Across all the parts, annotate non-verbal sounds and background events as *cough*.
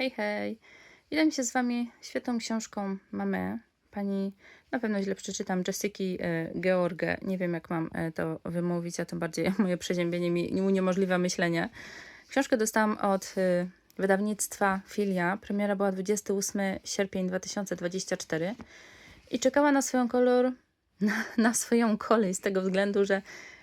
Hej, hej. Dzielę się z Wami świetną książką mamy pani, na pewno źle przeczytam, Jessiki e, George. Nie wiem, jak mam e, to wymówić, a tym bardziej *laughs* moje przeziębienie mi uniemożliwia myślenie. Książkę dostałam od e, wydawnictwa Filia. Premiera była 28 sierpień 2024 i czekała na swoją kolor, *laughs* na, na swoją kolej z tego względu, że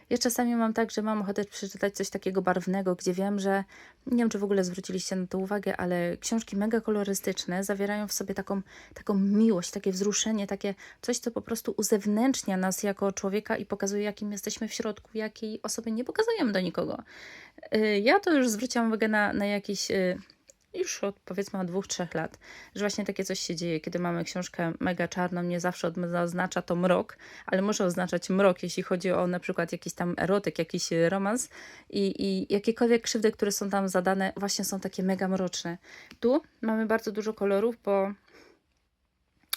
ja czasami mam tak, że mam ochotę przeczytać coś takiego barwnego, gdzie wiem, że nie wiem, czy w ogóle zwróciliście na to uwagę, ale książki mega kolorystyczne zawierają w sobie taką, taką miłość, takie wzruszenie, takie coś, co po prostu uzewnętrznia nas jako człowieka i pokazuje, jakim jesteśmy w środku, jakiej osoby nie pokazujemy do nikogo. Y, Ja to już zwróciłam uwagę na, na jakiś y, już od powiedzmy od dwóch, trzech lat, że właśnie takie coś się dzieje, kiedy mamy książkę mega czarną, nie zawsze oznacza to mrok, ale może oznaczać mrok, jeśli chodzi o na przykład jakiś tam erotyk, jakiś e, romans i, i jakiekolwiek krzywdy, które są tam zadane, właśnie są takie mega mroczne. Tu mamy bardzo dużo kolorów, bo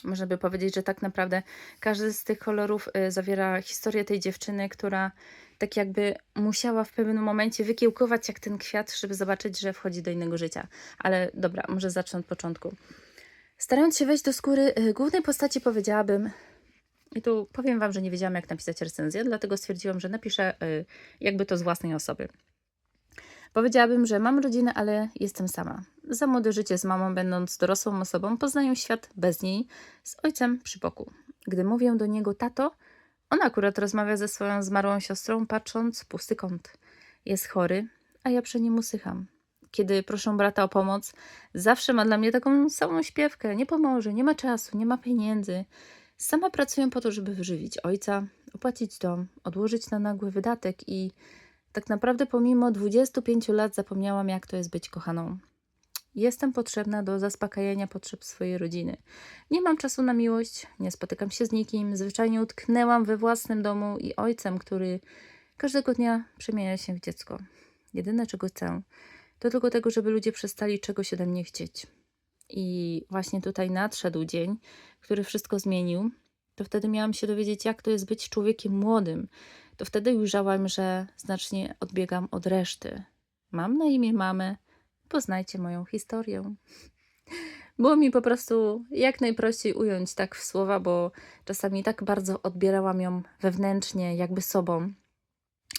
można by powiedzieć, że tak naprawdę każdy z tych kolorów y, zawiera historię tej dziewczyny, która tak jakby musiała w pewnym momencie wykiełkować jak ten kwiat, żeby zobaczyć, że wchodzi do innego życia. Ale dobra, może zacznę od początku. Starając się wejść do skóry y, głównej postaci, powiedziałabym, i tu powiem Wam, że nie wiedziałam, jak napisać recenzję, dlatego stwierdziłam, że napiszę y, jakby to z własnej osoby. Powiedziałabym, że mam rodzinę, ale jestem sama. Za młode życie z mamą, będąc dorosłą osobą, poznaję świat bez niej, z ojcem przy boku. Gdy mówię do niego tato, on akurat rozmawia ze swoją zmarłą siostrą, patrząc w pusty kąt. Jest chory, a ja przy nim usycham. Kiedy proszę brata o pomoc, zawsze ma dla mnie taką samą śpiewkę. Nie pomoże, nie ma czasu, nie ma pieniędzy. Sama pracuję po to, żeby wyżywić ojca, opłacić dom, odłożyć na nagły wydatek i tak naprawdę pomimo 25 lat zapomniałam, jak to jest być kochaną. Jestem potrzebna do zaspokajania potrzeb swojej rodziny. Nie mam czasu na miłość, nie spotykam się z nikim, zwyczajnie utknęłam we własnym domu i ojcem, który każdego dnia przemienia się w dziecko. Jedyne, czego chcę, to tylko tego, żeby ludzie przestali czegoś ode mnie chcieć. I właśnie tutaj nadszedł dzień, który wszystko zmienił. To wtedy miałam się dowiedzieć, jak to jest być człowiekiem młodym. To wtedy ujrzałam, że znacznie odbiegam od reszty. Mam na imię mamę, poznajcie moją historię. Było mi po prostu jak najprościej ująć tak w słowa, bo czasami tak bardzo odbierałam ją wewnętrznie, jakby sobą,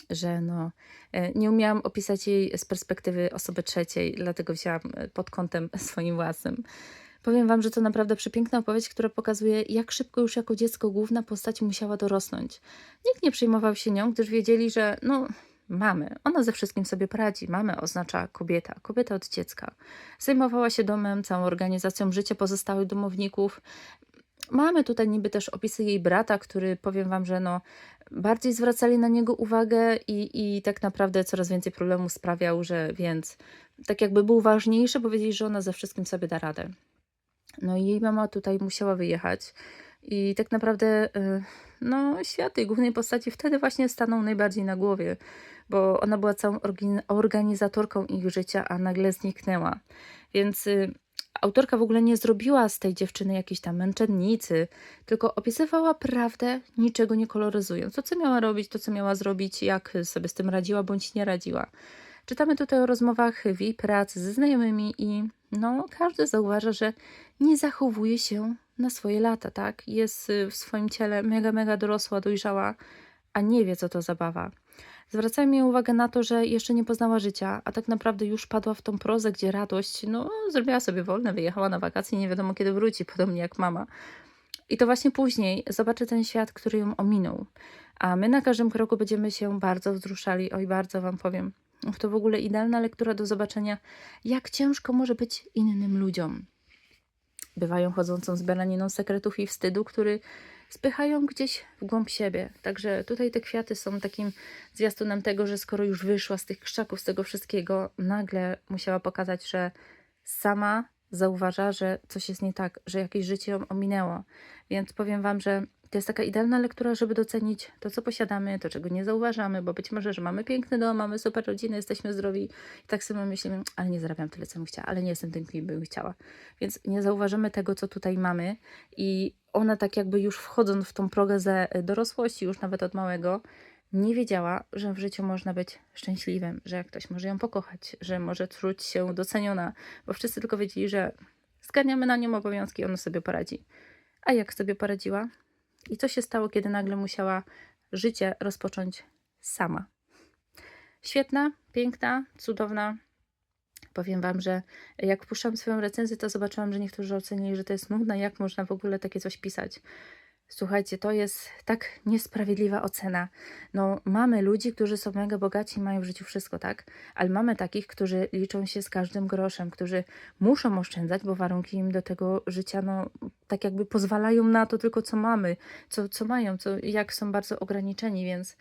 że no, e, nie umiałam opisać jej z perspektywy osoby trzeciej, dlatego wzięłam e, pod kątem *laughs* swoim własnym. Powiem Wam, że to naprawdę przepiękna opowieść, która pokazuje, jak szybko już jako dziecko główna postać musiała dorosnąć. Nikt nie przejmował się nią, gdyż wiedzieli, że no, mamy, ona ze wszystkim sobie poradzi. Mamy oznacza kobieta, kobieta od dziecka. Zajmowała się domem, całą organizacją życia pozostałych domowników. Mamy tutaj niby też opisy jej brata, który powiem Wam, że no, bardziej zwracali na niego uwagę i, i tak naprawdę coraz więcej problemów sprawiał, że więc tak jakby był ważniejszy, powiedzieli, że ona ze wszystkim sobie da radę. No i jej mama tutaj musiała wyjechać. I tak naprawdę, y, no, świat tej głównej postaci wtedy właśnie stanął najbardziej na głowie, bo ona była całą organizatorką ich życia, a nagle zniknęła. Więc y, autorka w ogóle nie zrobiła z tej dziewczyny jakiejś tam męczennicy, tylko opisywała prawdę, niczego nie koloryzując. To, co miała robić, to, co miała zrobić, jak sobie z tym radziła bądź nie radziła. Czytamy tutaj o rozmowach w jej pracy ze znajomymi i no, każdy zauważa, że nie zachowuje się na swoje lata, tak? Jest y, w swoim ciele mega, mega dorosła, dojrzała, a nie wie, co to zabawa. Zwracajmy jej uwagę na to, że jeszcze nie poznała życia, a tak naprawdę już padła w tą prozę, gdzie radość, no, zrobiła sobie wolne, wyjechała na wakacje, nie wiadomo kiedy wróci, podobnie jak mama. I to właśnie później zobaczy ten świat, który ją ominął. A my na każdym kroku będziemy się bardzo wzruszali. Oj, bardzo Wam powiem. To w ogóle idealna lektura do zobaczenia, jak ciężko może być innym ludziom. Bywają chodzącą z belaniną sekretów i wstydu, który spychają gdzieś w głąb siebie. Także tutaj te kwiaty są takim zwiastunem tego, że skoro już wyszła z tych krzaków, z tego wszystkiego, nagle musiała pokazać, że sama zauważa, że coś jest nie tak, że jakieś życie ją ominęło. Więc powiem Wam, że to jest taka idealna lektura, żeby docenić to, co posiadamy, to, czego nie zauważamy, bo być może, że mamy piękny dom, mamy super rodzinę, jesteśmy zdrowi i tak sobie myślimy, ale nie zarabiam tyle, co bym chciała, ale nie jestem tym, kim bym chciała. Więc nie zauważymy tego, co tutaj mamy i ona tak jakby już wchodząc w tą progę ze dorosłości, już nawet od małego, nie wiedziała, że w życiu można być szczęśliwym, że ktoś może ją pokochać, że może czuć się doceniona, bo wszyscy tylko wiedzieli, że zgarniamy na nią obowiązki, ona sobie poradzi. A jak sobie poradziła? I co się stało, kiedy nagle musiała życie rozpocząć sama? Świetna, piękna, cudowna. Powiem Wam, że jak puszczam swoją recenzję, to zobaczyłam, że niektórzy ocenili, że to jest nudne. Jak można w ogóle takie coś pisać? Słuchajcie, to jest tak niesprawiedliwa ocena. No, mamy ludzi, którzy są mega bogaci i mają w życiu wszystko, tak? Ale mamy takich, którzy liczą się z każdym groszem, którzy muszą oszczędzać, bo warunki im do tego życia, no, tak jakby pozwalają na to tylko, co mamy, co, co mają, co, jak są bardzo ograniczeni, więc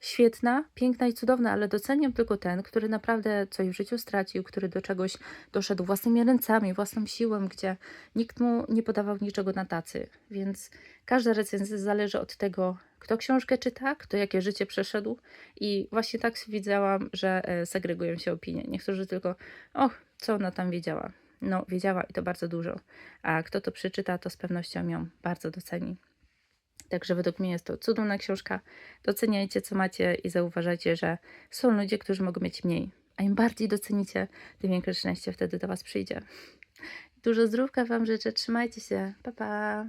świetna, piękna i cudowna, ale doceniam tylko ten, który naprawdę coś w życiu stracił, który do czegoś doszedł własnymi ręcami, własną siłą, gdzie nikt mu nie podawał niczego na tacy. Więc każda recenzja zależy od tego, kto książkę czyta, kto jakie życie przeszedł i właśnie tak widziałam, że e, segregują się opinie. Niektórzy tylko, och, co ona tam wiedziała. No, wiedziała i to bardzo dużo. A kto to przeczyta, to z pewnością ją bardzo doceni. Także według mnie jest to cudowna książka. Doceniajcie, co macie i zauważajcie, że są ludzie, którzy mogą mieć mniej. A im bardziej docenicie, tym większe szczęście wtedy do Was przyjdzie. Dużo zdrówka Wam życzę. Trzymajcie się. Pa, pa.